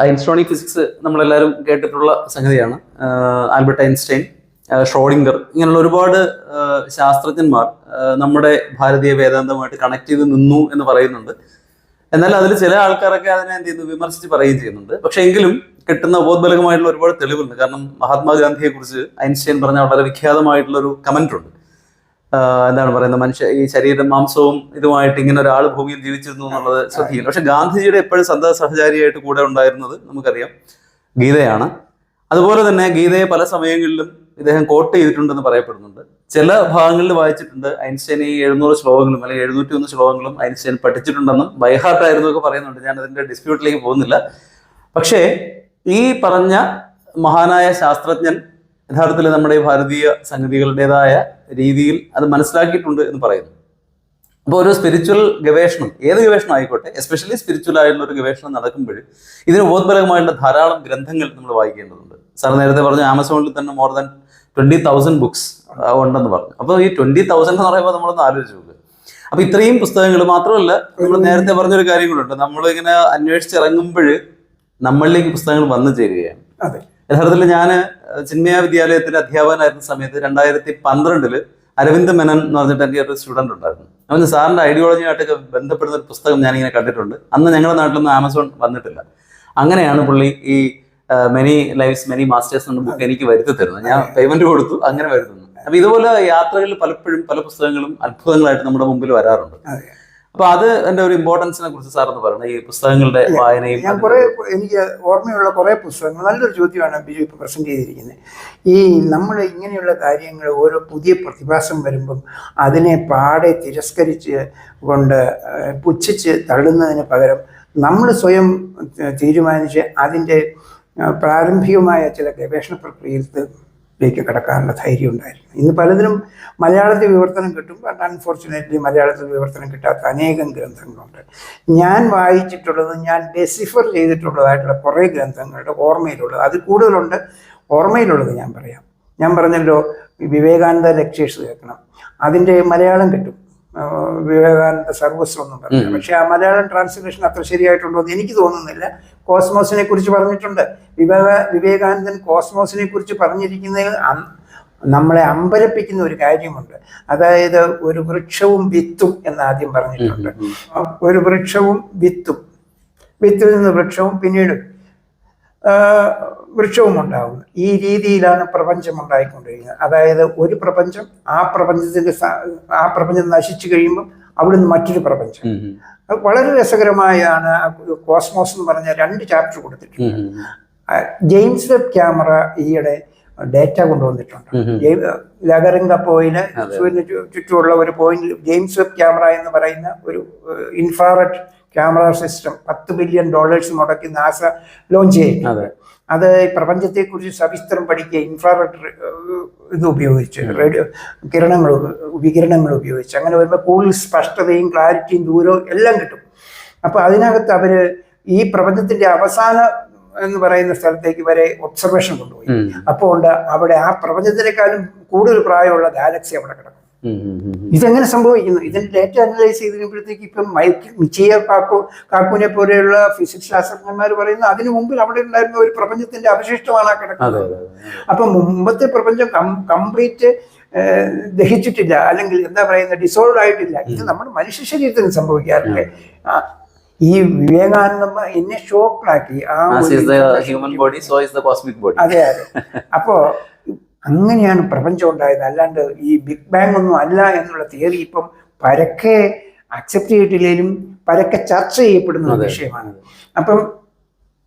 ഐൻസ്റ്റോണിക് physics നമ്മളെല്ലാവരും കേട്ടിട്ടുള്ള സംഗതിയാണ്. ആൽബർട്ട് ഐൻസ്റ്റൈൻ ഷോഡിംഗർ ഇങ്ങനെയുള്ള ഒരുപാട് ശാസ്ത്രജ്ഞന്മാർ നമ്മുടെ ഭാരതീയ വേദാന്തമായിട്ട് കണക്ട് ചെയ്ത് നിന്നു എന്ന് പറയുന്നുണ്ട്. എന്നാൽ അതിൽ ചില ആൾക്കാരൊക്കെ അതിനെ എന്ത് ചെയ്യുന്നു? വിമർശിച്ച് പറയുകയും ചെയ്യുന്നുണ്ട്. പക്ഷെ എങ്കിലും കിട്ടുന്ന ബോധബലകമായിട്ടുള്ള ഒരുപാട് തെളിവുണ്ട് കാരണം മഹാത്മാഗാന്ധിയെ കുറിച്ച് ഐൻസ്റ്റൈൻ പറഞ്ഞ വളരെ വിഖ്യാതമായിട്ടുള്ള ഒരു കമന്റ് ഉണ്ട്. എന്താണ് പറയുന്നത് മനുഷ്യ ഈ ശരീരം മാംസവും ഇതുമായിട്ട് ഇങ്ങനെ ഒരാൾ ഭൂമിയിൽ ജീവിച്ചിരുന്നു എന്നുള്ളത് ശ്രദ്ധിക്കുന്നു. പക്ഷെ ഗാന്ധിജിയുടെ എപ്പോഴും സന്ത സഹചാരിയായിട്ട് കൂടെ ഉണ്ടായിരുന്നത് നമുക്കറിയാം ഗീതയാണ്. അതുപോലെ തന്നെ ഗീതയെ പല സമയങ്ങളിലും ഇദ്ദേഹം കോട്ട് ചെയ്തിട്ടുണ്ടെന്ന് പറയപ്പെടുന്നുണ്ട്. ചില ഭാഗങ്ങളിൽ വായിച്ചിട്ടുണ്ട് ഐൻസ്റ്റൈൻ ഈ എഴുന്നൂറ് ശ്ലോകങ്ങളും അല്ലെങ്കിൽ എഴുന്നൂറ്റി ഒന്ന് ശ്ലോകങ്ങളും ഐൻസ്റ്റൈൻ പഠിച്ചിട്ടുണ്ടെന്നും ബൈഹാർട്ടായിരുന്നു ഒക്കെ പറയുന്നുണ്ട്. ഞാൻ അതിന്റെ ഡിസ്പ്യൂട്ടിലേക്ക് പോകുന്നില്ല. പക്ഷേ ഈ പറഞ്ഞ മഹാനായ ശാസ്ത്രജ്ഞൻ യഥാർത്ഥത്തിൽ നമ്മുടെ ഭാരതീയ സംഗതികളുടേതായ രീതിയിൽ അത് മനസ്സിലാക്കിയിട്ടുണ്ട് എന്ന് പറയുന്നു. അപ്പോൾ ഒരു സ്പിരിച്വൽ ഗവേഷണം ഏത് ഗവേഷണം ആയിക്കോട്ടെ എസ്പെഷ്യലി സ്പിരിച്വൽ ആയിട്ടുള്ള ഒരു ഗവേഷണം നടക്കുമ്പോൾ ഇതിന് ബോധപരമായിട്ടുള്ള ധാരാളം ഗ്രന്ഥങ്ങൾ നമ്മൾ വായിക്കേണ്ടതുണ്ട്. സാർ നേരത്തെ പറഞ്ഞു ആമസോണിൽ തന്നെ more than twenty thousand books ഉണ്ടെന്ന് പറഞ്ഞു. അപ്പോൾ ഈ ട്വന്റി തൗസൻഡ് എന്ന് പറയുമ്പോൾ നമ്മളൊന്ന് ആലോചിച്ചു നോക്കുക അപ്പോൾ ഇത്രയും പുസ്തകങ്ങൾ മാത്രമല്ല നമ്മൾ നേരത്തെ പറഞ്ഞൊരു കാര്യം കൂടെ ഉണ്ട് നമ്മളിങ്ങനെ അന്വേഷിച്ചിറങ്ങുമ്പോൾ നമ്മളിലേക്ക് പുസ്തകങ്ങൾ വന്നു ചേരുകയാണ്. അതെ. യഥാർത്ഥത്തിൽ ഞാൻ ചിന്മയ വിദ്യാലയത്തിന്റെ അധ്യാപകനായിരുന്ന സമയത്ത് രണ്ടായിരത്തി പന്ത്രണ്ടിൽ അരവിന്ദ് മെനൻ എന്ന് പറഞ്ഞിട്ട് എനിക്ക് ഒരു സ്റ്റുഡന്റ് ഉണ്ടായിരുന്നു. അവന് സാറിന്റെ ഐഡിയോളജിയായിട്ടൊക്കെ ബന്ധപ്പെടുന്ന ഒരു പുസ്തകം ഞാനിങ്ങനെ കണ്ടിട്ടുണ്ട്. അന്ന് ഞങ്ങളുടെ നാട്ടിലൊന്നും ആമസോൺ വന്നിട്ടില്ല. അങ്ങനെയാണ് പുള്ളി ഈ മെനി ലൈഫ്സ് മെനി മാസ്റ്റേഴ്സ് എന്ന ബുക്ക് എനിക്ക് വരുത്തി തരുന്നത്. ഞാൻ പേയ്മെന്റ് കൊടുത്തു അങ്ങനെ വരുത്തുന്നു അപ്പൊ ഇതുപോലെ യാത്രകളിൽ പലപ്പോഴും പല പുസ്തകങ്ങളും അത്ഭുതങ്ങളായിട്ട് നമ്മുടെ മുമ്പിൽ വരാറുണ്ട്. അപ്പൊ അത് എന്റെ ഒരു ഇമ്പോർട്ടൻസിനെ കുറിച്ച് സാർ എന്ന് പറയുന്നത് ഈ പുസ്തകങ്ങളുടെ വായനയും ഞാൻ കുറെ എനിക്ക് ഓർമ്മയുള്ള കുറെ പുസ്തകങ്ങൾ നല്ലൊരു ചോദ്യമാണ് ബിജു ഇപ്പൊ പ്രസന്റ് ചെയ്തിരിക്കുന്നത് ഈ നമ്മൾ ഇങ്ങനെയുള്ള കാര്യങ്ങൾ ഓരോ പുതിയ പ്രതിഭാസം വരുമ്പം അതിനെ പാടെ തിരസ്കരിച്ച് കൊണ്ട് പുച്ഛിച്ച് തള്ളുന്നതിന് പകരം നമ്മൾ സ്വയം തീരുമാനിച്ച് അതിന്റെ പ്രാരംഭികമായ ചില ഗവേഷണ പ്രക്രിയയിലേക്ക് കടക്കാനുള്ള ധൈര്യം ഉണ്ടായിരുന്നു. ഇന്ന് പലതിനും മലയാളത്തിൽ വിവർത്തനം കിട്ടും. ബട്ട് അൺഫോർച്ചുനേറ്റ്ലി മലയാളത്തിൽ വിവർത്തനം കിട്ടാത്ത അനേകം ഗ്രന്ഥങ്ങളുണ്ട്. ഞാൻ വായിച്ചിട്ടുള്ളത് ഞാൻ ഡെസിഫർ ചെയ്തിട്ടുള്ളതായിട്ടുള്ള കുറേ ഗ്രന്ഥങ്ങളുടെ ഓർമ്മയിലുള്ളത്. അത് കൂടുതലുണ്ട്. ഓർമ്മയിലുള്ളത് ഞാൻ പറയാം. ഞാൻ പറഞ്ഞല്ലോ വിവേകാനന്ദ ലെക്ചേഴ്സ് കേൾക്കണം. അതിന്റെ മലയാളം കിട്ടും. വിവേകാനന്ദ സർവസ്വം എന്നും പറഞ്ഞു. പക്ഷെ ആ മലയാളം ട്രാൻസ്ലേഷൻ അത്ര ശരിയായിട്ടുണ്ടോ എന്ന് എനിക്ക് തോന്നുന്നില്ല. കോസ്മോസിനെ കുറിച്ച് പറഞ്ഞിട്ടുണ്ട്. വിവേക വിവേകാനന്ദൻ കോസ്മോസിനെ കുറിച്ച് പറഞ്ഞിരിക്കുന്നതിൽ നമ്മളെ അമ്പരപ്പിക്കുന്ന ഒരു കാര്യമുണ്ട്. അതായത് ഒരു വൃക്ഷവും വിത്തും എന്ന് ആദ്യം പറഞ്ഞിട്ടുണ്ട്. ഒരു വൃക്ഷവും വിത്തും. വിത്തിൽ നിന്ന് വൃക്ഷവും പിന്നീട് വൃക്ഷവും ഉണ്ടാകുന്നു ഈ രീതിയിലാണ് പ്രപഞ്ചം ഉണ്ടായിക്കൊണ്ടിരിക്കുന്നത് അതായത് ഒരു പ്രപഞ്ചം ആ പ്രപഞ്ചത്തിന്റെ ആ പ്രപഞ്ചം നശിച്ചു കഴിയുമ്പോൾ അവിടുന്ന് മറ്റൊരു പ്രപഞ്ചം. അത് വളരെ രസകരമായാണ് കോസ്മോസ് എന്ന് പറഞ്ഞ രണ്ട് ചാപ്റ്റർ കൊടുത്തിട്ടുണ്ട്. ജെയിംസ് വെബ് ക്യാമറ ഈയിടെ ഡേറ്റ കൊണ്ടുവന്നിട്ടുണ്ട്. Lagrange point. സൂര്യന് ചുറ്റുമുള്ള ഒരു പോയിന്റ് ജെയിംസ് വെബ് ക്യാമറ എന്ന് പറയുന്ന ഒരു ഇൻഫ്രാറെഡ് ക്യാമറ സിസ്റ്റം പത്ത് ബില്യൺ ഡോളേഴ്സ് മുടക്കി നാസ ലോഞ്ച് ചെയ്യും അതെ. പ്രപഞ്ചത്തെക്കുറിച്ച് സവിസ്തരം പഠിക്കുക ഇൻഫ്രാറെഡ് ഇത് ഉപയോഗിച്ച് റേഡിയോ കിരണങ്ങൾ വികിരണങ്ങൾ ഉപയോഗിച്ച് അങ്ങനെ വരുമ്പോൾ കൂടുതൽ സ്പഷ്ടതയും ക്ലാരിറ്റിയും ദൂരവും എല്ലാം കിട്ടും അപ്പോൾ അതിനകത്ത് അവർ ഈ പ്രപഞ്ചത്തിന്റെ അവസാന എന്ന് പറയുന്ന സ്ഥലത്തേക്ക് വരെ ഒബ്സർവേഷൻ കൊണ്ടുപോയി. അപ്പോൾ ഉണ്ട് അവിടെ ആ പ്രപഞ്ചത്തിനേക്കാളും കൂടുതൽ പ്രായമുള്ള ഗാലക്സി അവിടെ കിടക്കും. ഇതെങ്ങനെ സംഭവിക്കുന്നു? ഇതിന്റെ ഡേറ്റ അനലൈസ് ചെയ്ത് കഴിയുമ്പോഴത്തേക്ക് ഇപ്പം മൈക്കിൾ മിച്ചിയ കാക്കു കാക്കുവിനെ പോലെയുള്ള ഫിസിക്സ് ശാസ്ത്രജ്ഞന്മാർ പറയുന്നത് അതിനു മുമ്പിൽ അവിടെ ഉണ്ടായിരുന്ന ഒരു പ്രപഞ്ചത്തിന്റെ അവശിഷ്ടമാണ് ആ കിടക്കുന്നത്. അപ്പൊ മുമ്പത്തെ പ്രപഞ്ചം കംപ്ലീറ്റ് ദഹിച്ചിട്ടില്ല അല്ലെങ്കിൽ എന്താ പറയുന്ന ഡിസോൾവ് ആയിട്ടില്ല. ഇത് നമ്മുടെ മനുഷ്യ ശരീരത്തിന് സംഭവിക്കാറില്ലേ? ഈ വിവേകാനന്ദ എന്നെ ഷോക്കിലാക്കി ആ human body so is the cosmic body. അതെ അതെ. അപ്പോ അങ്ങനെയാണ് പ്രപഞ്ചം ഉണ്ടായത് അല്ലാണ്ട് ഈ ബിഗ് ബാങ് ഒന്നും അല്ല എന്നുള്ള തിയറി ഇപ്പം പരക്കെ അക്സെപ്റ്റ് ചെയ്തിട്ടില്ലെങ്കിലും പരക്കെ ചർച്ച ചെയ്യപ്പെടുന്ന ഒരു വിഷയമാണ്. അപ്പം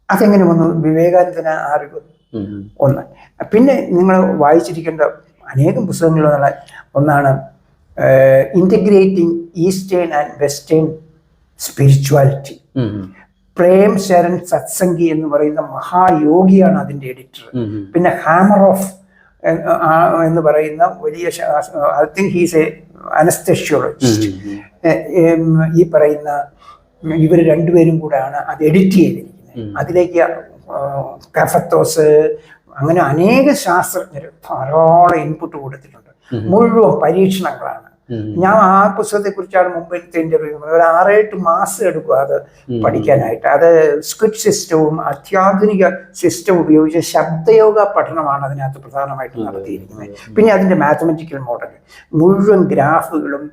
അതെങ്ങനെ വന്നു? വിവേകാനന്ദന അറിവ്. ഒന്ന്. പിന്നെ നിങ്ങൾ വായിച്ചിരിക്കേണ്ട അനേകം പുസ്തകങ്ങളുള്ള ഒന്നാണ് integrating eastern and western spirituality. Prem Sharan Satsangi എന്ന് പറയുന്ന മഹായോഗിയാണ് അതിന്റെ എഡിറ്റർ. പിന്നെ ഹാമർ ഓഫ് എന്ന് പറയുന്ന വലിയ I think he's a anaesthesiologist ഈ പറയുന്ന ഇവർ രണ്ടുപേരും കൂടെയാണ് അത് എഡിറ്റ് ചെയ്തിരിക്കുന്നത്. അതിലേക്ക് കഫത്തോസ് അങ്ങനെ അനേക ശാസ്ത്രജ്ഞർ ധാരാളം ഇൻപുട്ട് കൊടുത്തിട്ടുണ്ട്. മുഴുവൻ പരീക്ഷണങ്ങളാണ്. ഞാൻ ആ പുസ്തകത്തെ കുറിച്ചാണ് മുമ്പ് എടുത്ത് ഇന്റർവ്യൂ ഒരു ആറേട്ട് മാസം എടുക്കും അത് പഠിക്കാനായിട്ട്. അത് സ്ക്രിപ്റ്റ് സിസ്റ്റവും അത്യാധുനിക സിസ്റ്റം ഉപയോഗിച്ച് ശബ്ദയോഗ പഠനമാണ് അതിനകത്ത് പ്രധാനമായിട്ടും നടത്തിയിരിക്കുന്നത്. പിന്നെ അതിന്റെ മാത്തമെറ്റിക്കൽ മോഡൽ മുഴുവൻ ഗ്രാഫുകളും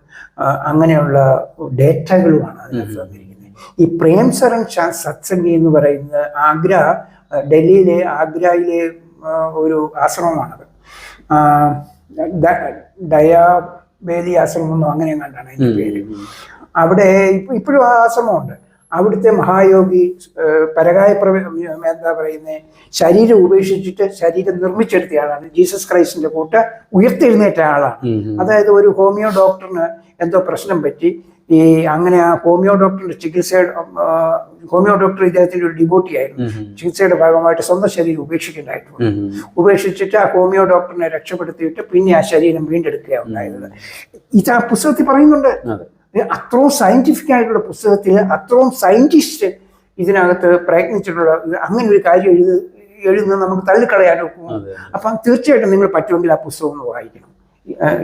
അങ്ങനെയുള്ള ഡേറ്റകളുമാണ് അതിനകത്ത് തന്നിരിക്കുന്നത്. ഈ പ്രേം സരൺ ഷാ സത്സംഗി എന്ന് പറയുന്നത് ആഗ്ര ഡൽഹിയിലെ ആഗ്രയിലെ ഒരു ആശ്രമമാണത്. ആ, ഡയാബേലി ആശ്രമം എന്നോ അങ്ങനെ കണ്ടാണ് അതിന്റെ പേര്. അവിടെ ഇപ്പൊ ഇപ്പോഴും ആ ആശ്രമമുണ്ട്. അവിടുത്തെ മഹായോഗി പരകായ എന്താ പറയുന്നത് ശരീരം ഉപേക്ഷിച്ചിട്ട് ശരീരം നിർമ്മിച്ചെടുത്ത ആളാണ്. ജീസസ് ക്രൈസ്റ്റിന്റെ കൂട്ട് ഉയർത്തെഴുന്നേറ്റ ആളാണ്. അതായത് ഒരു ഹോമിയോ ഡോക്ടറിന് എന്തോ പ്രശ്നം പറ്റി. ഈ അങ്ങനെ ആ ഹോമിയോ ഡോക്ടറിന്റെ ചികിത്സയുടെ ഹോമിയോ ഡോക്ടർ ഇദ്ദേഹത്തിന്റെ ഒരു ഡിബോട്ടി ആയിരുന്നു. ചികിത്സയുടെ ഭാഗമായിട്ട് സ്വന്തം ശരീരം ഉപേക്ഷിക്കേണ്ടതായിട്ടുണ്ട് ഉം, ഉം. ഉപേക്ഷിച്ചിട്ട് ആ ഹോമിയോ ഡോക്ടറിനെ രക്ഷപ്പെടുത്തിയിട്ട് പിന്നെ ആ ശരീരം വീണ്ടെടുക്കുക ഉണ്ടായത് ഇത് ആ പുസ്തകത്തിൽ പറയുന്നുണ്ട് അതെ. അത്രയും സയന്റിഫിക് ആയിട്ടുള്ള പുസ്തകത്തിൽ അത്രയും സയന്റിസ്റ്റ് ഇതിനകത്ത് പ്രയത്നിച്ചിട്ടുള്ള അങ്ങനെ ഒരു കാര്യം എഴുതി എഴുതുന്നത് നമുക്ക് അതെ. അപ്പം തീർച്ചയായിട്ടും നിങ്ങൾ പറ്റുമെങ്കിൽ ആ പുസ്തകം ഒന്ന് വായിക്കണം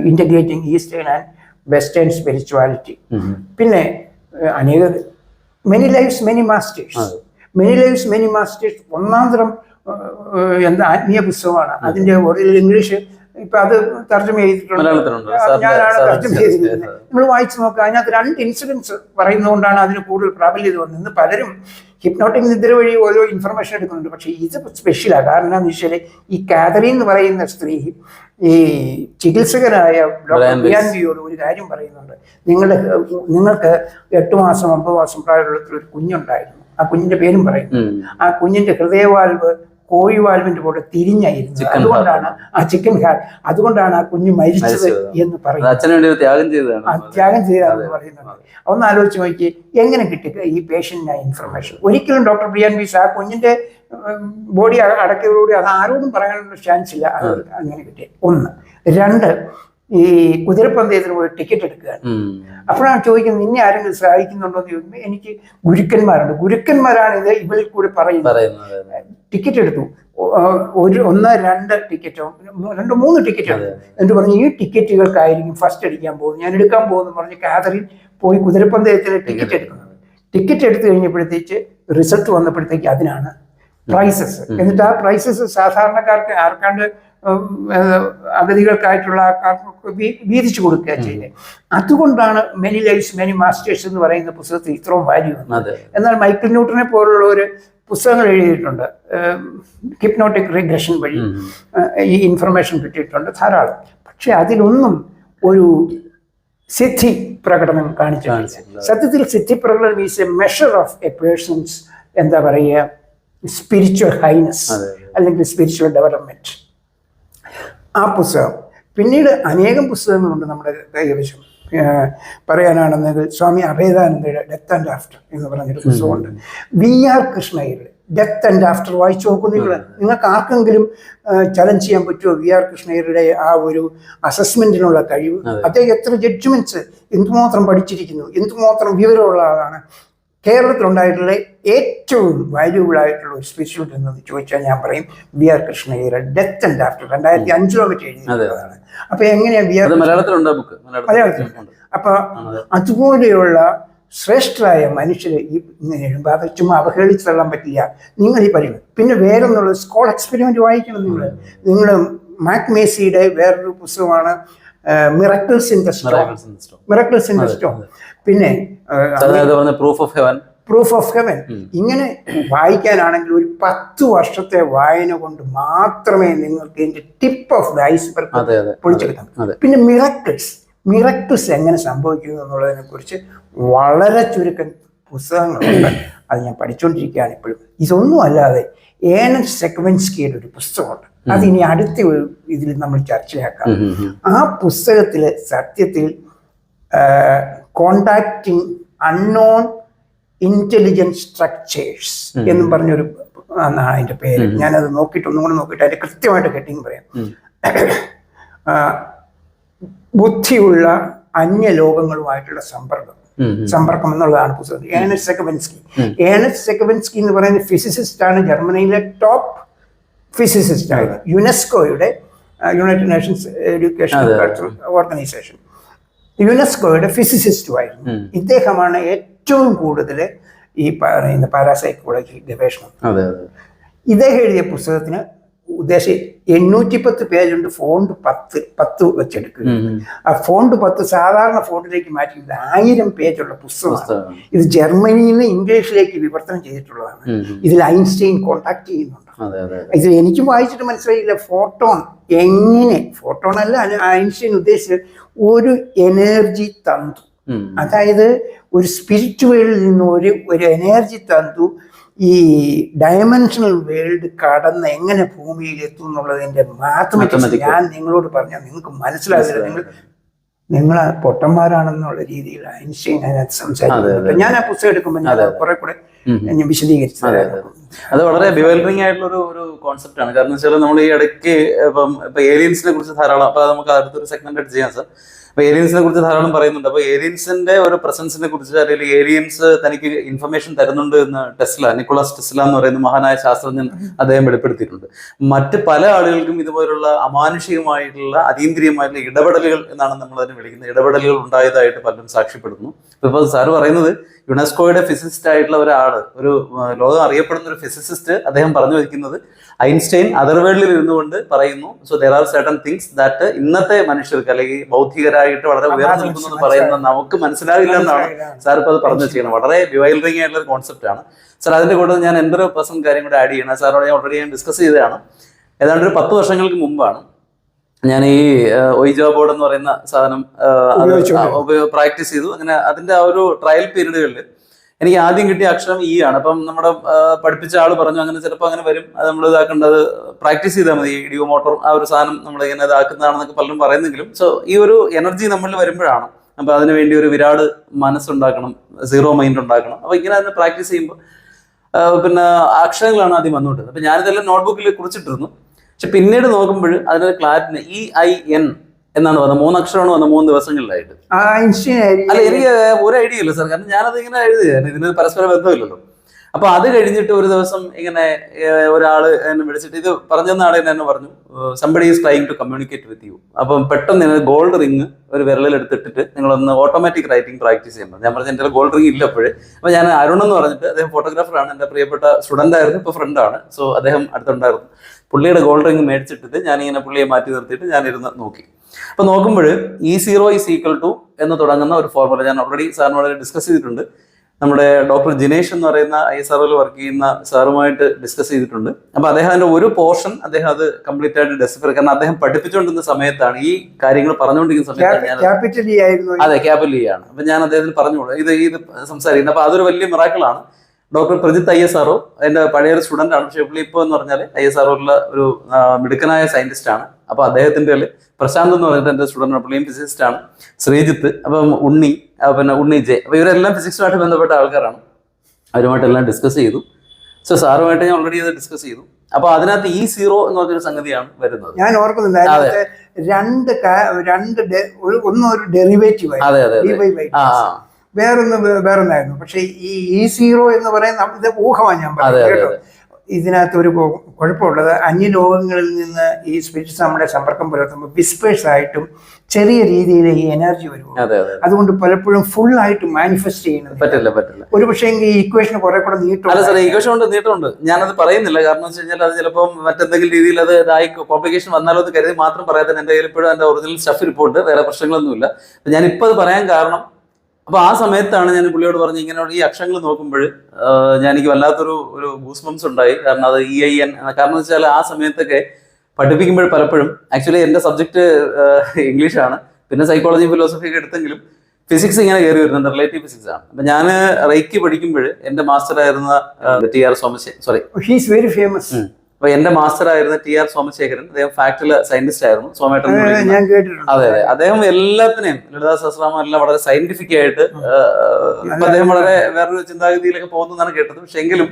integrating eastern and western spirituality ഉം. പിന്നെ അനേക many lifes many masters many lifes many masters ഒന്നാം തരം എന്താ ആത്മീയ പുസ്തകമാണ്. അതിന്റെ ഒറിജിനൽ ഇംഗ്ലീഷ് ഇപ്പൊ അത് തർജമ ചെയ്തിട്ടുണ്ട്. ഞാനാണ് തർജമ ചെയ്തിരിക്കുന്നത്. നിങ്ങൾ വായിച്ചു നോക്കുക. അതിനകത്ത് രണ്ട് ഇൻസിഡൻസ് പറയുന്നതുകൊണ്ടാണ് അതിന് കൂടുതൽ പ്രാബല്യത വന്നത്. ഇന്ന് പലരും ഹിപ്നോട്ടിക് നിദ്ര വഴി ഓരോ ഇൻഫർമേഷൻ എടുക്കുന്നുണ്ട്. പക്ഷെ ഇത് സ്പെഷ്യലാണ് കാരണം എന്താണെന്ന് വെച്ചാൽ ഈ കാതറി എന്ന് പറയുന്ന സ്ത്രീ ഈ ചികിത്സകനായ ഡോക്ടർ ബ്രയാൻ ബെയ്സ്. ബിയാൻ ബിയോട് ഒരു കാര്യം പറയുന്നുണ്ട്. നിങ്ങളുടെ നിങ്ങൾക്ക് എട്ട് മാസം ഒമ്പത് മാസം പ്രായമുള്ള ഒരു കുഞ്ഞുണ്ടായിരുന്നു. ആ കുഞ്ഞിന്റെ പേരും പറയും ആ കുഞ്ഞിന്റെ ഹൃദയവാൽവ് കോഴി വാൽവിന്റെ പോലെ തിരിഞ്ഞായിരുന്നു. അതുകൊണ്ടാണ് ആ ചിക്കൻ ഹാർട്ട് അതുകൊണ്ടാണ് ആ കുഞ്ഞ് മരിച്ചത്. എന്ന് പറയുന്നത്. ത്യാഗം ചെയ്തതാണ്. ത്യാഗം പറയുന്നുണ്ട് ഒന്ന് ആലോചിച്ച് നോക്കി എങ്ങനെ കിട്ടി ഈ പേഷ്യന്റിന് ഇൻഫർമേഷൻ ഒരിക്കലും ഡോക്ടർ പ്രിയാൻ ബീസ് ആ കുഞ്ഞിന്റെ ബോഡി അടക്കിയതോടുകൂടി അത് ആരോടും പറയാനുള്ള ചാൻസ് ഇല്ല. അത് അങ്ങനെ കിട്ടി ഒന്ന്. രണ്ട് ഈ കുതിരപ്പന്തയത്തിന് പോയി ടിക്കറ്റ് എടുക്കുകയാണ്. അപ്പോഴാണ് ചോദിക്കുന്നത് നിന്നെ ആരെങ്കിലും സഹായിക്കുന്നുണ്ടോ? എന്ന് ചോദിക്കുമ്പോൾ എനിക്ക് ഗുരുക്കന്മാരുണ്ട്. ഗുരുക്കന്മാരാണ് ഇത് ഇവരിൽ കൂടി പറയുന്നത്. ടിക്കറ്റ് എടുത്തു. ഒരു ഒന്ന് രണ്ട് ടിക്കറ്റോ രണ്ട് മൂന്ന് ടിക്കറ്റോ എന്ന് എന്നിട്ട് പറഞ്ഞു ഈ ടിക്കറ്റുകൾക്കായിരിക്കും ഫസ്റ്റ് അടിക്കാൻ പോകുന്നത്. ഞാൻ എടുക്കാൻ പോകുന്നു പറഞ്ഞ് കാതറിൻ പോയി കുതിരപ്പന്തയത്തിന് ടിക്കറ്റ് എടുക്കുന്നത് ടിക്കറ്റ് എടുത്തു കഴിഞ്ഞപ്പോഴത്തേക്ക് റിസൾട്ട് വന്നപ്പോഴത്തേക്ക് അതിനാണ് പ്രൈസസ് എന്നിട്ട് ആ പ്രൈസസ് സാധാരണക്കാർക്ക് ആർക്കാണ്ട് അഗതികൾക്കായിട്ടുള്ള വീതിച്ചു കൊടുക്കുക ചെയ്യുന്നത് അതുകൊണ്ടാണ് മെനി ലൈഫ്സ് മെനി മാസ്റ്റേഴ്സ് എന്ന് പറയുന്ന പുസ്തകത്തിൽ ഇത്രയും വാല്യൂ വന്നത് എന്നാൽ മൈക്കിൾ ന്യൂട്ടനെ പോലുള്ള ഒരു പുസ്തകങ്ങൾ എഴുതിയിട്ടുണ്ട്. ഹിപ്നോട്ടിക് റിഗ്രഷൻ വഴി ഈ ഇൻഫർമേഷൻ കിട്ടിയിട്ടുണ്ട് ധാരാളം. പക്ഷെ അതിലൊന്നും ഒരു സിദ്ധി പ്രകടനം കാണിച്ചിട്ടില്ല. സത്യത്തിൽ സിദ്ധി പ്രകടനം is a measure of a person's എന്താ പറയുക സ്പിരിച്വൽ ഹൈനസ്. അല്ലെങ്കിൽ സ്പിരിച്വൽ ഡെവലപ്മെന്റ് ആ പുസ്തകം. പിന്നീട് അനേകം പുസ്തകങ്ങളുണ്ട് നമ്മുടെ കൈവശം. പറയാനാണെന്നെങ്കിൽ സ്വാമി അഭേദാനന്ദയുടെ ഡെത്ത് ആൻഡ് ആഫ്റ്റർ എന്ന് പറഞ്ഞൊരു പുസ്തകമുണ്ട്. വി ആർ കൃഷ്ണയുടെ ഡെത്ത് ആൻഡ് ആഫ്റ്റർ വായിച്ചു നോക്കൂ നിങ്ങൾ. നിങ്ങൾക്ക് ആർക്കെങ്കിലും ചലഞ്ച് ചെയ്യാൻ പറ്റുമോ വി ആർ കൃഷ്ണയുടെ ആ ഒരു അസസ്മെന്റിനുള്ള കഴിവ്? അദ്ദേഹം എത്ര ജഡ്ജ്മെന്റ്സ് എന്തുമാത്രം പഠിച്ചിരിക്കുന്നു? എന്തുമാത്രം വിവരമുള്ള ആളാണ്? കേരളത്തിലുണ്ടായിട്ടുള്ള ഏറ്റവും വാല്യൂബിൾ ആയിട്ടുള്ള ഒരു സ്പെഷ്യൽ എന്ന് ചോദിച്ചാൽ ഞാൻ പറയും വി ആർ കൃഷ്ണഗീര ഡെത്ത് ആൻഡ് ആഫ്റ്റർ രണ്ടായിരത്തി അഞ്ചിലോ മറ്റേ എഴുതിയതാണ് അപ്പൊ എങ്ങനെയാണ് വി ആർ മലയാളത്തിലുണ്ട് അപ്പൊ അതുപോലെയുള്ള ശ്രേഷ്ഠരായ മനുഷ്യരെ ഈ ഇങ്ങനെ എഴുതുമ്പോൾ ചുമ്മാ അവഹേളിച്ച് തള്ളാൻ പറ്റില്ല. നിങ്ങൾ ഈ പറയുന്നത്. പിന്നെ വേറെ വേറൊന്നുള്ള സ്കോൾ എക്സ്പെരിമെന്റ് വായിക്കണം നിങ്ങൾ. നിങ്ങൾ മാക് മേസിയുടെ വേറൊരു പുസ്തകമാണ് miracles in the storm miracles in the storm പിന്നെ proof of heaven proof of heaven ഇങ്ങനെ വായിക്കാനാണെങ്കിൽ ഒരു പത്ത് വർഷത്തെ വായന കൊണ്ട് മാത്രമേ നിങ്ങൾക്ക് ഇതിന്റെ ടിപ്പ് ഓഫ് ദ ഐസ്ബർഗ് പൊളിച്ചെടുക്കാൻ പിന്നെ മിറക്കിൾസ് മിറക്കിൾസ് എങ്ങനെ സംഭവിക്കുന്നു എന്നുള്ളതിനെ കുറിച്ച് വളരെ ചുരുക്കം പുസ്തകങ്ങളുണ്ട്. അത് ഞാൻ പഠിച്ചുകൊണ്ടിരിക്കുകയാണ് ഇപ്പോഴും. ഇതൊന്നും അല്ലാതെ ഏനൻ സെക്വൻസ്കിയുടെ ഒരു പുസ്തകമുണ്ട്. അത് ഇനി അടുത്ത ഒരു ഇതിൽ നമ്മൾ ചർച്ചയാക്കാം. ആ പുസ്തകത്തിൽ സത്യത്തിൽ കോണ്ടാക്ടിങ് അൺനോൺ ഇന്റലിജൻസ് സ്ട്രക്ചേഴ്സ് എന്നും പറഞ്ഞൊരു എന്നാണ് അതിന്റെ പേര്. ഞാനത് നോക്കിയിട്ട് ഒന്നും കൂടെ നോക്കിയിട്ട് അതിന്റെ കൃത്യമായിട്ട് കെട്ടിങ് പറയാം. ബുദ്ധിയുള്ള അന്യ ബുദ്ധിയുള്ള അന്യലോകങ്ങളുമായിട്ടുള്ള സമ്പർക്കം. സമ്പർക്കം എന്നുള്ളതാണ് പുസ്തകം. ഏണസ് സെക്കവൻസ്കി. ഏണസ് സെക്കവൻസ്കി എന്ന് പറയുന്ന ഫിസിസിസ്റ്റ് ആണ് ജർമ്മനിയിലെ ടോപ്പ് ഫിസിസിസ്റ്റ് ആയിരുന്നു യുനെസ്കോയുടെ യുണൈറ്റഡ് നേഷൻസ് എഡ്യൂക്കേഷൻ ഓർഗനൈസേഷൻ യുനെസ്കോയുടെ ഫിസിസിസ്റ്റുമായിരുന്നു. ഇദ്ദേഹമാണ് ഏറ്റവും കൂടുതൽ ഈ പറയുന്ന പാരാസൈക്കോളജി ഗവേഷണം. ഇദ്ദേഹം എഴുതിയ പുസ്തകത്തിന് ഉദ്ദേശം എണ്ണൂറ്റി പത്ത് പേജുണ്ട് ഫോണ്ട് പത്ത് പത്ത് വെച്ചെടുക്കുക. ആ ഫോണ്ട് പത്ത് സാധാരണ ഫോണ്ടിലേക്ക് മാറ്റി ഇത് ആയിരം പേജുള്ള പുസ്തകമാണ്. ഇത് ജർമ്മനിയിൽ നിന്ന് ഇംഗ്ലീഷിലേക്ക് വിവർത്തനം ചെയ്തിട്ടുള്ളതാണ്. ഇതിൽ ഐൻസ്റ്റൈൻ കോണ്ടാക്ട് ചെയ്യുന്നുണ്ട്. അതെ ഇത് എനിക്ക് വായിച്ചിട്ട് മനസ്സിലായില്ല. ഫോട്ടോൺ എങ്ങനെ? ഫോട്ടോൺ അല്ല ഐൻസ്റ്റൈൻ ഉദ്ദേശിച്ചത് ഒരു എനർജി തന്തു. അതായത് ഒരു സ്പിരിറ്റ് വേൾഡിൽ നിന്ന് ഒരു ഒരു എനർജി തന്തു. ഈ ഡയമെൻഷണൽ വേൾഡ് കടന്ന് എങ്ങനെ ഭൂമിയിൽ എത്തും എന്നുള്ളതിന്റെ മാത്തമാറ്റിക്സ് ഞാൻ നിങ്ങളോട് പറഞ്ഞാൽ നിങ്ങൾക്ക് മനസ്സിലാകില്ല നിങ്ങൾ നിങ്ങൾ പൊട്ടന്മാരാണെന്നുള്ള രീതിയിൽ ഐൻസ്റ്റൈൻ അതിനകത്ത് സംസാരിക്കുന്നത് ഞാൻ ആ പുസ്തകം എടുക്കുമ്പോൾ ഞാൻ കുറെ കൂടെ ഞാൻ വിശദീകരിച്ചു അതെ, വളരെ ബിവൽറിംഗ് ആയിട്ടുള്ള ഒരു ഒരു കോൺസെപ്റ്റ് ആണ്. കാരണം വെച്ചാൽ നമ്മൾ ഈ ഇടയ്ക്ക് ഇപ്പം ഇപ്പൊ ഏലിയൻസിനെ കുറിച്ച് ധാരാളം അപ്പൊ നമുക്ക് അടുത്തൊരു സെഗ്മെന്റ് ആയിട്ട് ചെയ്യാം സാർ അപ്പൊ ഏലിയൻസിനെ കുറിച്ച് ധാരാളം പറയുന്നുണ്ട്. അപ്പൊ ഏലിയൻസിന്റെ ഒരു പ്രസൻസിനെ കുറിച്ച് അല്ലെങ്കിൽ ഏലിയൻസ് തനിക്ക് ഇൻഫർമേഷൻ തരുന്നുണ്ട് എന്ന് ടെസ്ല നിക്കോളാസ് ടെസ്ല എന്ന് പറയുന്ന മഹാനായ ശാസ്ത്രജ്ഞൻ അദ്ദേഹം വെളിപ്പെടുത്തിയിട്ടുണ്ട്. മറ്റ് പല ആളുകൾക്കും ഇതുപോലുള്ള അമാനുഷികമായിട്ടുള്ള അതീന്ദ്രിയമായിട്ടുള്ള ഇടപെടലുകൾ എന്നാണ് നമ്മൾ അതിനെ വിളിക്കുന്നത്. ഇടപെടലുകൾ ഉണ്ടായതായിട്ട് പലരും സാക്ഷ്യപ്പെടുന്നു ഇപ്പൊ സാറ് പറയുന്നത് യുനെസ്കോയുടെ ഫിസിസിസ്റ്റ് ആയിട്ടുള്ള ഒരാൾ ഒരു ലോകം അറിയപ്പെടുന്ന ഒരു ഫിസിസിസ്റ്റ് അദ്ദേഹം പറഞ്ഞു വയ്ക്കുന്നത് ഐൻസ്റ്റൈൻ അതർവേൾഡിൽ ഇരുന്നുകൊണ്ട് പറയുന്നു so there are certain things that ഇന്നത്തെ മനുഷ്യർക്ക് അല്ലെങ്കിൽ ഭൗതികരായിട്ട് വളരെ ഉയർന്നു നിൽക്കുന്നത് പറയുന്ന നമുക്ക് മനസ്സിലാവില്ല എന്നാണ് സാർ ഇപ്പോൾ അത് പറഞ്ഞു വെച്ചിരിക്കുന്നത്. വളരെ വിവൈൽഡിങ് ആയിട്ടുള്ള ഒരു കോൺസെപ്റ്റ് ആണ്. സാർ അതിന്റെ കൂടെ ഞാൻ എന്തൊരു പ്രശ്നം കാര്യം കൂടെ ആഡ് ചെയ്യണം. സാറോട് ഞാൻ ഓൾറെഡി ഞാൻ ഡിസ്കസ് ചെയ്തതാണ്. ഏതാണ്ട് ഒരു പത്ത് വർഷങ്ങൾക്ക് മുമ്പാണ് ഞാൻ ഈ ഒയ്ജോ ബോർഡ് എന്ന് പറയുന്ന സാധനം പ്രാക്ടീസ് ചെയ്തു. അങ്ങനെ അതിന്റെ ആ ഒരു ട്രയൽ പീരീഡുകളിൽ എനിക്ക് ആദ്യം കിട്ടിയ അക്ഷരം ഈ ആണ്. അപ്പം നമ്മുടെ പഠിപ്പിച്ച ആൾ പറഞ്ഞു അങ്ങനെ ചിലപ്പോൾ അങ്ങനെ വരും. അത് നമ്മൾ ഇതാക്കേണ്ടത് പ്രാക്ടീസ് ചെയ്താൽ മതി. ഡിയോ മോട്ടോർ ആ ഒരു സാധനം നമ്മൾ ഇങ്ങനെ ഇതാക്കുന്നതാണെന്നൊക്കെ പലരും പറയുന്നെങ്കിലും. സോ ഈ ഒരു എനർജി നമ്മളിൽ വരുമ്പോഴാണ്. അപ്പൊ അതിന് വേണ്ടി ഒരു വിരാട് മനസ്സുണ്ടാക്കണം സീറോ മൈൻഡ് ഉണ്ടാക്കണം. അപ്പൊ ഇങ്ങനെ അതിന് പ്രാക്ടീസ് ചെയ്യുമ്പോൾ പിന്നെ അക്ഷരങ്ങളാണ് ആദ്യം വന്നുകൊണ്ടിരുന്നത്. അപ്പൊ ഞാനിതെല്ലാം നോട്ട്ബുക്കിൽ കുറിച്ചിട്ടിരുന്നു. പക്ഷെ പിന്നീട് നോക്കുമ്പോൾ അതിനൊരു ക്ലാരിറ്റി ഇ ഐ എൻ എന്നാണ് പറഞ്ഞത്. മൂന്നക്ഷരമാണ് വന്നത് മൂന്ന് ദിവസങ്ങളിലായിട്ട്. അല്ല എനിക്ക് ഒരു ഐഡിയ ഇല്ല സാർ. കാരണം ഞാനത് ഇങ്ങനെ എഴുതുകയാണ് ഇതിന് പരസ്പര ബന്ധമില്ലല്ലോ. അപ്പൊ അത് കഴിഞ്ഞിട്ട് ഒരു ദിവസം ഇങ്ങനെ ഒരാൾ എന്നെ വിളിച്ചിട്ട് ഇത് പറഞ്ഞെന്ന ആളെ എന്നെ പറഞ്ഞു somebody is trying to communicate with you അപ്പം പെട്ടെന്ന് ഗോൾഡ് റിങ് ഒരു വിരലിൽ എടുത്തിട്ടിട്ട് നിങ്ങളൊന്ന് ഓട്ടോമാറ്റിക് റൈറ്റിംഗ് പ്രാക്ടീസ് ചെയ്യാൻ പറഞ്ഞു. ഞാൻ പറഞ്ഞു എന്റെ ഗോൾഡ് റിങ് ഇല്ല അപ്പോഴേ. അപ്പൊ ഞാൻ അരുൺ എന്ന് പറഞ്ഞിട്ട് അദ്ദേഹം ഫോട്ടോഗ്രാഫറാണ് എന്റെ പ്രിയപ്പെട്ട സ്റ്റുഡന്റ് ആയിരുന്നു. ഇപ്പോൾ ഫ്രണ്ടാണ് സോ അദ്ദേഹം അടുത്തുണ്ടായിരുന്നു. പുള്ളിയുടെ ഗോൾഡ് റിംഗ് മേടിച്ചിട്ടിട്ട് ഞാനിങ്ങനെ പുള്ളിയെ മാറ്റി നിർത്തിയിട്ട് ഞാനിരുന്ന് നോക്കി. അപ്പൊ നോക്കുമ്പോൾ E zero is equal to എന്ന് തുടങ്ങുന്ന ഒരു ഫോർമുല ഞാൻ ഓൾറെഡി സാറിനോട് ഡിസ്കസ് ചെയ്തിട്ടുണ്ട്. നമ്മുടെ ഡോക്ടർ ജിനേഷ് എന്ന് പറയുന്ന ഐ എസ് ആർഒയിൽ വർക്ക് ചെയ്യുന്ന സാറുമായിട്ട് ഡിസ്കസ് ചെയ്തിട്ടുണ്ട്. അപ്പൊ അദ്ദേഹം ഒരു പോർഷൻ അദ്ദേഹം അത് കംപ്ലീറ്റ് ആയിട്ട് ഡെസ്ക് കാരണം അദ്ദേഹം പഠിപ്പിച്ചുകൊണ്ടിരുന്ന സമയത്താണ് ഈ കാര്യങ്ങൾ പറഞ്ഞുകൊണ്ടിരിക്കുന്ന സമയത്താണ് ഞാൻ ക്യാപിറ്റൽ ഇ ആയിരുന്നു അതെ ക്യാബിലി ആണ്. അപ്പൊ ഞാൻ അദ്ദേഹത്തിന് പറഞ്ഞോളൂ ഇത് ഇത് സംസാരിക്കുന്നത്. അപ്പൊ അതൊരു വലിയ മിറാക്കിളാണ് doctor Prajith I S R O എന്റെ പഴയൊരു സ്റ്റുഡന്റ് ആണ് പക്ഷേ പുള്ളി ഇപ്പോൾ എന്ന് പറഞ്ഞാൽ ഐ എസ് ആർഒയിലുള്ള ഒരു മിടുക്കനായ സയന്റിസ്റ്റ് ആണ്. അപ്പൊ അദ്ദേഹത്തിന്റെ പ്രശാന്ത് എന്ന് പറഞ്ഞിട്ട് എന്റെ സ്റ്റുഡന്റ് പുള്ളിയും ഫിസിക്സ്റ്റ് ആണ് ശ്രീജിത്ത് അപ്പം ഉണ്ണി പിന്നെ ഉണ്ണി ജെ അപ്പൊ ഇവരെല്ലാം ഫിസിക്സുമായിട്ട് ബന്ധപ്പെട്ട ആൾക്കാരാണ്. അവരുമായിട്ട് എല്ലാം ഡിസ്കസ് ചെയ്തു. സോ സാറുമായിട്ട് ഞാൻ ഓൾറെഡി അത് ഡിസ്കസ് ചെയ്തു. അപ്പൊ അതിനകത്ത് ഈ സീറോ എന്ന് പറഞ്ഞൊരു സംഗതിയാണ് വരുന്നത്. ഞാൻ ഓർക്കുന്നുണ്ട് രണ്ട് രണ്ട് ഒരു ഒന്നും ഒരു ഡെറിവേറ്റീവ് അതെ അതെ ആ. വേറൊന്ന് വേറൊന്നായിരുന്നു. പക്ഷെ ഈ ഇ സീറോ എന്ന് പറയുന്ന ഇത് ഊഹമാണ് ഞാൻ പറയുന്നത് പറഞ്ഞത് കേട്ടോ? ഇതിനകത്ത് ഒരു കുഴപ്പമുള്ളത് അന്യലോകങ്ങളിൽ നിന്ന് ഈ സ്പിരിറ്റ്സ് നമ്മുടെ സമ്പർക്കം പുലർത്തുമ്പോൾ വിസ്പേഴ്സ് ആയിട്ടും ചെറിയ രീതിയിൽ ഈ എനർജി അതെ അതുകൊണ്ട് പലപ്പോഴും ഫുൾ ആയിട്ട് മാനിഫെസ്റ്റ് ചെയ്യുന്നത് പറ്റില്ല പറ്റില്ല. ഒരു പക്ഷേ ഈ ഇക്വേഷൻ കുറെ കൂടെ നീട്ടും. അല്ല ഉണ്ട് നീട്ടമുണ്ട് ഞാനത് പറയുന്നില്ല. കാരണം വെച്ച് കഴിഞ്ഞാൽ അത് ചിലപ്പോൾ മറ്റെന്തെങ്കിലും രീതിയിൽ അത് ഇതായി കോംപ്ലിക്കേഷൻ വന്നാലോ എന്ന് കരുതി മാത്രം പറയാതെ എന്റെ കയ്യിൽ ഇപ്പോഴും എന്റെ ഒറിജിനൽ സ്റ്റഫ് ഇരിപ്പുണ്ട് വേറെ പ്രശ്നങ്ങളൊന്നുമില്ല. ഞാൻ ഇപ്പൊ അത് പറയാൻ കാരണം അപ്പൊ ആ സമയത്താണ് ഞാൻ പുള്ളിയോട് പറഞ്ഞു ഇങ്ങനെ ഈ അക്ഷരങ്ങൾ നോക്കുമ്പോൾ ഞാൻ എനിക്ക് വല്ലാത്തൊരു ഒരു ഗൂസ്ബംസ് ഉണ്ടായി. കാരണം അത് ഇ ഐ എൻ കാരണം വെച്ചാൽ ആ സമയത്തൊക്കെ പഠിപ്പിക്കുമ്പോൾ പലപ്പോഴും ആക്ച്വലി എന്റെ സബ്ജക്ട് ആണ്. പിന്നെ സൈക്കോളജി ഫിലോസഫി ഒക്കെ എടുത്തെങ്കിലും ഫിസിക്സ് ഇങ്ങനെ കയറി വരുന്നുണ്ട്. റിലേറ്റീവ് ഫിസിക്സ് ആണ്. അപ്പൊ ഞാൻ റൈക്ക് പഠിക്കുമ്പോൾ എന്റെ മാസ്റ്റർ ആയിരുന്ന ടി ആർ സോമശേ സോറി വെരി ഫേമസ് അപ്പൊ എന്റെ മാസ്റ്റർ ആയിരുന്ന ടി ആർ സോമശേഖരൻ അദ്ദേഹം ഫാക്ടറിയിലെ സയന്റിസ്റ്റ് ആയിരുന്നു. സോമേട്ടൻ ഞാൻ കേട്ടിട്ടുണ്ട്. അതെ അതെ. അദ്ദേഹം എല്ലാത്തിനെയും ലളിതാ സഹസ്രാമം എല്ലാം വളരെ സയന്റിഫിക് ആയിട്ട് ഇപ്പൊ അദ്ദേഹം വളരെ വേറൊരു ചിന്താഗതിയിലൊക്കെ പോകുന്നതാണ് കേട്ടത്. പക്ഷെ എങ്കിലും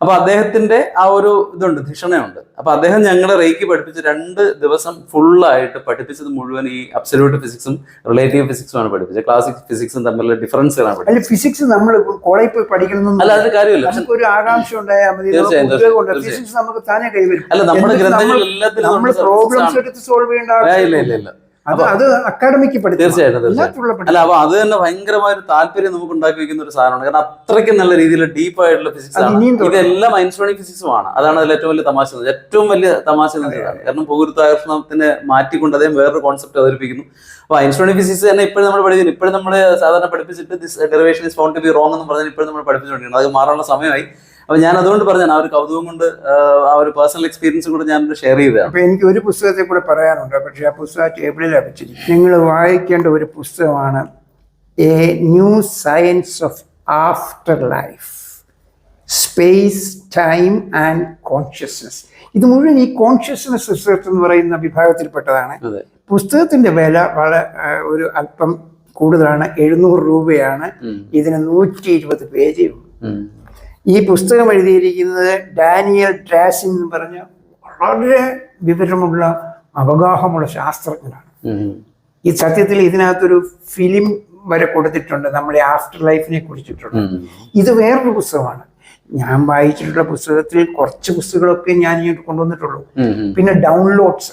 അപ്പൊ അദ്ദേഹത്തിന്റെ ആ ഒരു ഇതുണ്ട് ധിഷണയുണ്ട്. അപ്പൊ അദ്ദേഹം ഞങ്ങളെ റേക്ക് പഠിപ്പിച്ച് രണ്ട് ദിവസം ഫുള്ളായിട്ട് പഠിപ്പിച്ചത് മുഴുവൻ ഈ അബ്സല്യൂട്ട് ഫിസിക്സും റിലേറ്റീവ് ഫിസിക്സും ആണ് പഠിപ്പിച്ചത്. ക്ലാസിക് ഫിസിക്സും തമ്മിലുള്ള ഡിഫറൻസുകളാണ് അല്ല ഫിസിക്സ് നമ്മൾ കോളേജിൽ പോയി പഠിക്കണം അല്ല അത് കാര്യമില്ല. നമുക്ക് ഒരു ആകാംക്ഷ ഉണ്ടായാൽ. ഫിസിക്സ് നമുക്ക് താനെ കൈവരും. അല്ല നമ്മുടെ ഗ്രന്ഥങ്ങളിൽ നമ്മൾ- പ്രോബ്ലംസ് എടുത്ത് സോൾവ് ചെയ്യേണ്ട ഇല്ല ഇല്ല ഇല്ല. അത് അത് അക്കാഡമിക്ക് തീർച്ചയായിട്ടും, തീർച്ചയായിട്ടും. അല്ല അപ്പൊ അത് തന്നെ ഭയങ്കരമായ ഒരു താല്പര്യം നമുക്ക് ഉണ്ടാക്കി വെക്കുന്ന ഒരു സാധനമാണ്. കാരണം അത്രയ്ക്ക് നല്ല രീതിയിൽ ഡീപ്പ് ആയിട്ടുള്ള ഫിസിക്സ് ആണ്. ഇതെല്ലാം ഐൻസ്റ്റോണിക് ഫിസിക്സും ആണ്. അതാണ് അതിൽ ഏറ്റവും വലിയ തമാശ. ഏറ്റവും വലിയ തമാശ കാരണം ഭൂഗുരുത്വാകർഷണത്തിനെ മാറ്റിക്കൊണ്ട് അദ്ദേഹം വേറൊരു കോൺസെപ്റ്റ് അവതരിപ്പിക്കുന്നു. അപ്പൊ ഐൻസ്റ്റോണിക് ഫിസിക്സ് തന്നെ ഇപ്പോഴും നമ്മൾ പഠിക്കുന്നു. ഇപ്പോഴും നമ്മൾ സാധാരണ പഠിപ്പിച്ചിട്ട് this derivation is found to be wrong എന്ന് പറഞ്ഞാൽ ഇപ്പോഴും നമ്മൾ പഠിപ്പിച്ചുകൊണ്ടിരിക്കുന്നത് അത് മാറാനുള്ള സമയമായി. അപ്പൊ ഞാൻ അതുകൊണ്ട് പറഞ്ഞാണ് ആ ഒരു കൗതുകം കൊണ്ട് ആ, ഒരു പേഴ്സണൽ എക്സ്പീരിയൻസും കൂടെ ഞാൻ ഷെയർ ചെയ്തതാണ്. അപ്പൊ എനിക്ക് ഒരു പുസ്തകത്തെ കൂടെ പറയാനുണ്ട് പക്ഷെ ആ പുസ്തകം ടേബിളിൽ വെച്ചിരിക്കും നിങ്ങൾ വായിക്കേണ്ട ഒരു പുസ്തകമാണ് a new science of afterlife space time and consciousness ഇത് മുഴുവൻ ഈ കോൺഷ്യസ്നസ് റിസർച്ച് എന്ന് പറയുന്ന വിഭാഗത്തിൽപ്പെട്ടതാണ്. പുസ്തകത്തിന്റെ വില വളരെ ഒരു അല്പം കൂടുതലാണ് എഴുന്നൂറ് രൂപയാണ്. ഇതിന് നൂറ്റി ഇരുപത് പേജേ ഉള്ളൂ. ഈ പുസ്തകം എഴുതിയിരിക്കുന്നത് ഡാനിയൽ ഡ്രാസിൻ എന്ന് പറഞ്ഞ വളരെ വിവരമുള്ള അവഗാഹമുള്ള ശാസ്ത്രജ്ഞനാണ്. ഈ സത്യത്തിൽ ഇതിനകത്തൊരു ഫിലിം വരെ കൊടുത്തിട്ടുണ്ട് നമ്മുടെ ആഫ്റ്റർ ലൈഫിനെ കുറിച്ചിട്ടുണ്ട്. ഇത് വേറൊരു പുസ്തകമാണ്. ഞാൻ വായിച്ചിട്ടുള്ള പുസ്തകത്തിൽ കുറച്ച് പുസ്തകങ്ങളൊക്കെ ഞാൻ ഇങ്ങോട്ട് കൊണ്ടുവന്നിട്ടുള്ളൂ. പിന്നെ ഡൗൺലോഡ്സ്.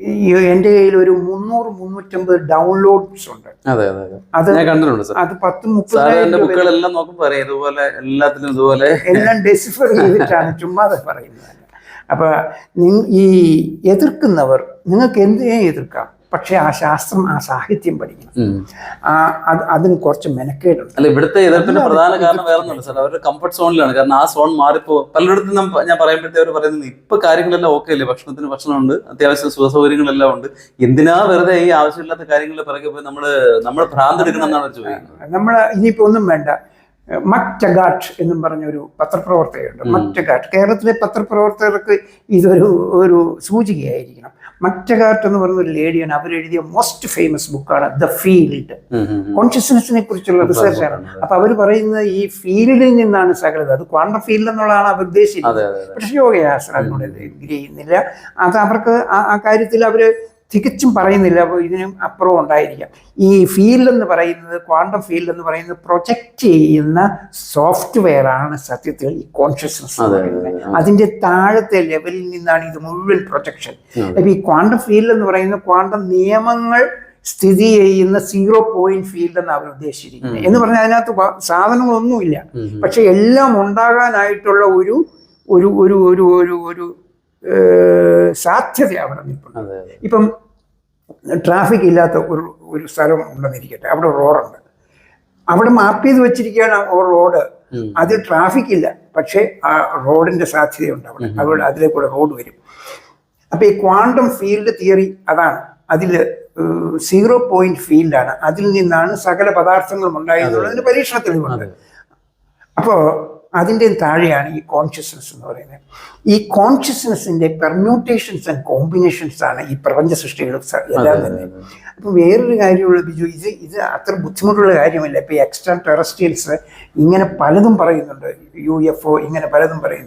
ഈ കയ്യിൽ ഒരു മുന്നൂറ് മുന്നൂറ്റമ്പത് ഡൗൺലോഡ്സ് ഉണ്ട്. അതെ അതെ അതെ. ഞാൻ കണ്ടിട്ടുണ്ട് സാർ. അത് പത്ത് മുപ്പത് എന്റെ ബുക്കുകളെല്ലാം നോക്കുമ്പോ അറിയാം ഇതുപോലെ എല്ലാത്തിനും ഇതുപോലെ. എല്ലാം ഡെസിഫർ ചെയ്തിട്ടാണ് ചുമ്മാതെ പറയുന്നത്. അപ്പൊ ഈ എതിർക്കുന്നവർ നിങ്ങൾക്ക് എന്തിനെ എതിർക്കാം? പക്ഷെ ആ ശാസ്ത്രം ആ സാഹിത്യം പഠിക്കണം. ആ അത് അതിന് കുറച്ച് മെനക്കേടുണ്ട്. അല്ല ഇവിടുത്തെ എതിർപ്പിന്റെ പ്രധാന കാരണം വേറെ ഒന്നുമില്ല സാർ. അവരുടെ കംഫർട്ട് സോണിലാണ് കാരണം ആ സോൺ മാറിപ്പോ പലയിടത്തും ഞാൻ പറയുമ്പോഴത്തേ അവർ പറയുന്നത് ഇപ്പൊ കാര്യങ്ങളെല്ലാം ഓക്കെ അല്ലേ? ഭക്ഷണത്തിന് ഭക്ഷണമുണ്ട് അത്യാവശ്യം സുഖസൗകര്യങ്ങളെല്ലാം ഉണ്ട്. എന്തിനാ വെറുതെ ഈ ആവശ്യമില്ലാത്ത കാര്യങ്ങൾ പിറകെ പോയി നമ്മൾ നമ്മൾ ഭ്രാന്ത് എടുക്കണം എന്നാണ് ചോദിക്കുന്നത്. നമ്മൾ ഇനിയിപ്പോ ഒന്നും വേണ്ട. മറ്റഗാട്ട് എന്നും പറഞ്ഞ ഒരു പത്രപ്രവർത്തകയുണ്ട് മക്ടഗാട്ട് കേരളത്തിലെ പത്രപ്രവർത്തകർക്ക് ഇതൊരു ഒരു സൂചികയായിരിക്കണം. മക്ടഗാട്ട് എന്ന് പറയുന്ന ഒരു ലേഡിയാണ്. അവരെഴുതിയ മോസ്റ്റ് ഫേമസ് ബുക്കാണ് ദ ഫീൽഡ് കോൺഷ്യസ്നെസിനെ. കോൺഷ്യസ്നെസ്സിനെ കുറിച്ചുള്ള റിസർച്ചാണ് അപ്പൊ അവർ പറയുന്നത് ഈ ഫീൽഡിൽ നിന്നാണ് സകലത്. അത് ക്വാണ്ടം ഫീൽഡ് എന്നുള്ളതാണ് അവർ ഉദ്ദേശിക്കുന്നത് പക്ഷെ യോഗശാസ്ത്രം അതിനോട് എഗ്രി ചെയ്യുന്നില്ല അത് അവർക്ക് ആ ആ കാര്യത്തിൽ അവർ തികച്ചും പറയുന്നില്ല ഇതിനും അപ്പുറം ഉണ്ടായിരിക്കാം. ഈ ഫീൽഡ് എന്ന് പറയുന്നത് ക്വാണ്ടം ഫീൽഡ് എന്ന് പറയുന്നത് പ്രൊജക്റ്റ് ചെയ്യുന്ന സോഫ്റ്റ്വെയർ ആണ് സത്യത്തിൽ ഈ കോൺഷ്യസ്നസ് അതെ, അതെ, അതെ. അതിന്റെ താഴത്തെ ലെവലിൽ നിന്നാണ് ഇത് മുഴുവൻ പ്രൊജക്ഷൻ അപ്പം ഈ ക്വാണ്ടം ഫീൽഡ് എന്ന് പറയുന്ന ക്വാണ്ടം നിയമങ്ങൾ സ്ഥിതി ചെയ്യുന്ന സീറോ പോയിന്റ് ഫീൽഡ് എന്ന് അവർ ഉദ്ദേശിച്ചിരിക്കുന്നത്. എന്ന് പറഞ്ഞാൽ അതിനകത്ത് സാധനങ്ങളൊന്നുമില്ല. പക്ഷെ എല്ലാം ഉണ്ടാകാനായിട്ടുള്ള ഒരു ഒരു ഒരു ഒരു ഒരു സാധ്യത അവിടെ നിൽപ്പുണ്ട് ഇപ്പം ട്രാഫിക് ഇല്ലാത്ത ഒരു ഒരു സ്ഥലം ഉണ്ടെന്നിരിക്കട്ടെ അവിടെ റോഡുണ്ട്. അവിടെ മാപ്പ് ചെയ്ത് വെച്ചിരിക്കുകയാണ് റോഡ്. അതിൽ ട്രാഫിക് ഇല്ല പക്ഷേ ആ റോഡിന്റെ സാധ്യതയുണ്ട് അവിടെ. അവിടെ അതിലെ കൂടെ റോഡ് വരും. അപ്പൊ ഈ ക്വാണ്ടം ഫീൽഡ് തിയറി അതാണ്. അതിൽ സീറോ പോയിന്റ് ഫീൽഡാണ്. അതിൽ നിന്നാണ് സകല പദാർത്ഥങ്ങളും ഉണ്ടായെന്നുള്ളതിന് പരീക്ഷണ തെളിവുണ്ട് അപ്പോൾ അതിന്റെ താഴെയാണ് ഈ കോൺഷ്യസ്നസ് എന്ന് പറയുന്നത്. ഈ കോൺഷ്യസ്നസിന്റെ പെർമ്യൂട്ടേഷൻസ് ആൻഡ് കോമ്പിനേഷൻസ് ആണ് ഈ പ്രപഞ്ച സൃഷ്ടികൾ എല്ലാം തന്നെ. അപ്പം വേറൊരു കാര്യമുള്ള ബിജു ഇത് ഇത് അത്ര ബുദ്ധിമുട്ടുള്ള കാര്യമല്ല. ഇപ്പോൾ ഈ എക്സ്ട്രാ ടെറസ്ട്രിയൽസ് ഇങ്ങനെ പലതും പറയുന്നുണ്ട്. യു എഫ് ഒ ഇങ്ങനെ പലതും പറയുന്നു